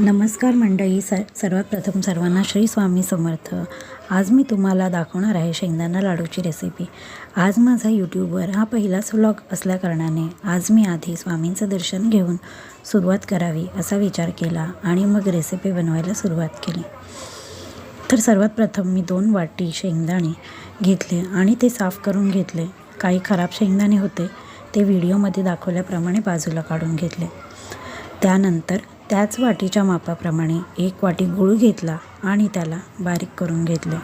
नमस्कार मंडळी स सर्वात प्रथम सर्वांना श्री स्वामी समर्थ. आज मी तुम्हाला दाखवणार आहे शेंगदाणा लाडूची रेसिपी आज माझा यूट्यूबवर हा पहिलाच व्लॉग असल्याकारणाने आज मी आधी स्वामींचं दर्शन घेऊन सुरुवात करावी असा विचार केला आणि मग रेसिपी बनवायला सुरुवात केली. तर सर्वात प्रथम मी दोन वाटी शेंगदाणे घेतले आणि ते साफ करून घेतले. काही खराब शेंगदाणे होते ते व्हिडिओमध्ये दाखवल्याप्रमाणे बाजूला काढून घेतले. त्यानंतर त्याच वाटीच्या मापाप्रमाणे एक वाटी गूळ घेतला आणि त्याला बारीक करून घेतले.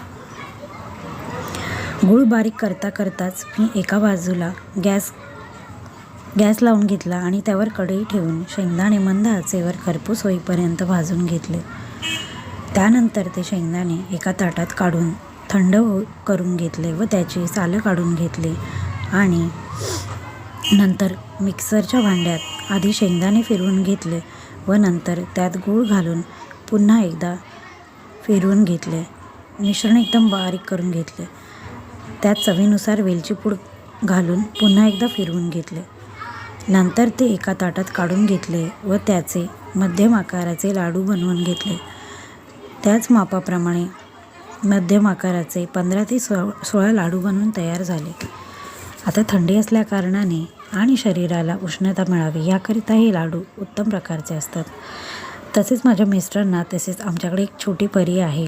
गूळ बारीक करता करताच मी एका बाजूला गॅस गॅस लावून घेतला आणि त्यावर कढई ठेवून शेंगदाणे मंद आचेवर खरपूस होईपर्यंत भाजून घेतले. त्यानंतर ते शेंगदाणे एका ताटात काढून थंड हो करून घेतले व त्याची सालं काढून घेतली आणि नंतर मिक्सरच्या भांड्यात आधी शेंगदाणे फिरवून घेतले व नंतर त्यात गूळ घालून पुन्हा एकदा फिरवून घेतले. मिश्रण एकदम बारीक करून घेतले. त्यात चवीनुसार वेलची पूड घालून पुन्हा एकदा फिरवून घेतले. नंतर ते एका ताटात काढून घेतले व त्याचे मध्यम आकाराचे लाडू बनवून घेतले. त्याच मापाप्रमाणे मध्यम आकाराचे पंधरा ते सो सोळा लाडू बनवून तयार झाले. आता थंडी असल्याकारणाने आणि शरीराला उष्णता मिळावी याकरिता हे लाडू उत्तम प्रकारचे असतात. तसेच माझ्या मिस्टरांना तसेच आमच्याकडे एक छोटी परी आहे.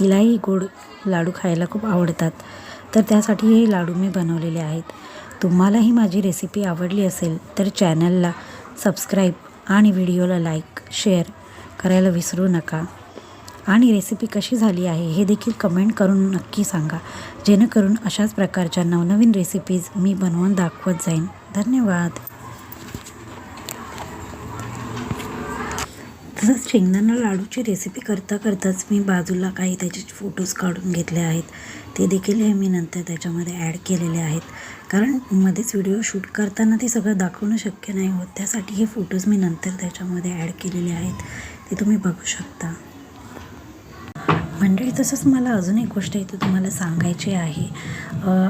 तिलाही गोड लाडू खायला खूप आवडतात. तर त्यासाठी हे लाडू मी बनवलेले आहेत. तुम्हालाही माझी रेसिपी आवडली असेल तर चॅनलला सबस्क्राईब आणि व्हिडिओला लाईक शेअर करायला विसरू नका. आणि रेसिपी कशी झाली आहे हे देखील कमेंट करून नक्की सांगा. जेणेकरून अशाच प्रकारच्या नवनवीन रेसिपीज मी बनवून दाखवत जाईन. धन्यवाद. तसंच शेंगदाणा लाडूची रेसिपी करता करताच मी बाजूला काही त्याचे फोटोज काढून घेतले आहेत. ते देखील हे मी नंतर त्याच्यामध्ये ॲड केलेले आहेत. कारण मध्येच व्हिडिओ शूट करताना ते सगळं दाखवणं शक्य नाही होत. त्यासाठी हे फोटोज मी नंतर त्याच्यामध्ये ॲड केलेले आहेत. ते तुम्ही बघू शकता. मंडळी तसंच मला अजून एक गोष्ट इथे तुम्हाला सांगायची आहे.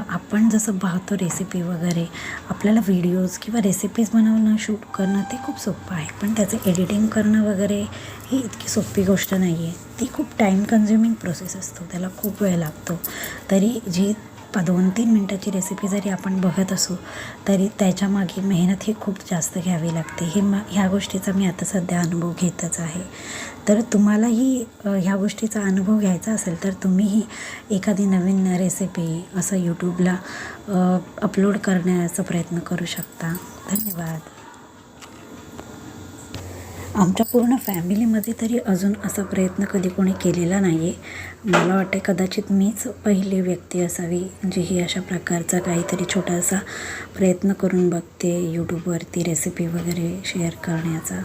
आपण जसं पाहतो रेसिपी वगैरे आपल्याला व्हिडिओज किंवा रेसिपीज बनवणं शूट करणं ते खूप सोपं आहे. पण त्याचं एडिटिंग करणं वगैरे ही इतकी सोपी गोष्ट नाही आहे ती खूप टाईम कन्झ्युमिंग प्रोसेस असतो. त्याला खूप वेळ लागतो. तरी जी दोन तीन मिनटाची रेसिपी जरी आपण बघत असू तरी त्याच्यामागे मेहनत ही खूप जास्त घ्यावी लागते. हे म ह्या गोष्टीचा मी आता सध्या अनुभव घेतच आहे. तर तुम्हालाही ह्या गोष्टीचा अनुभव घ्यायचा असेल तर तुम्हीही एखादी नवीन रेसिपी असं यूट्यूबला अपलोड करण्याचा प्रयत्न करू शकता. धन्यवाद. आमच्या पूर्ण फॅमिलीमध्ये तरी अजून असा प्रयत्न कधी कोणी केलेला नाही आहे मला वाटते कदाचित मीच पहिली व्यक्ती असावी जी ही अशा प्रकारचा काहीतरी छोटासा प्रयत्न करून बघते यूट्यूबवरती रेसिपी वगैरे शेअर करण्याचा.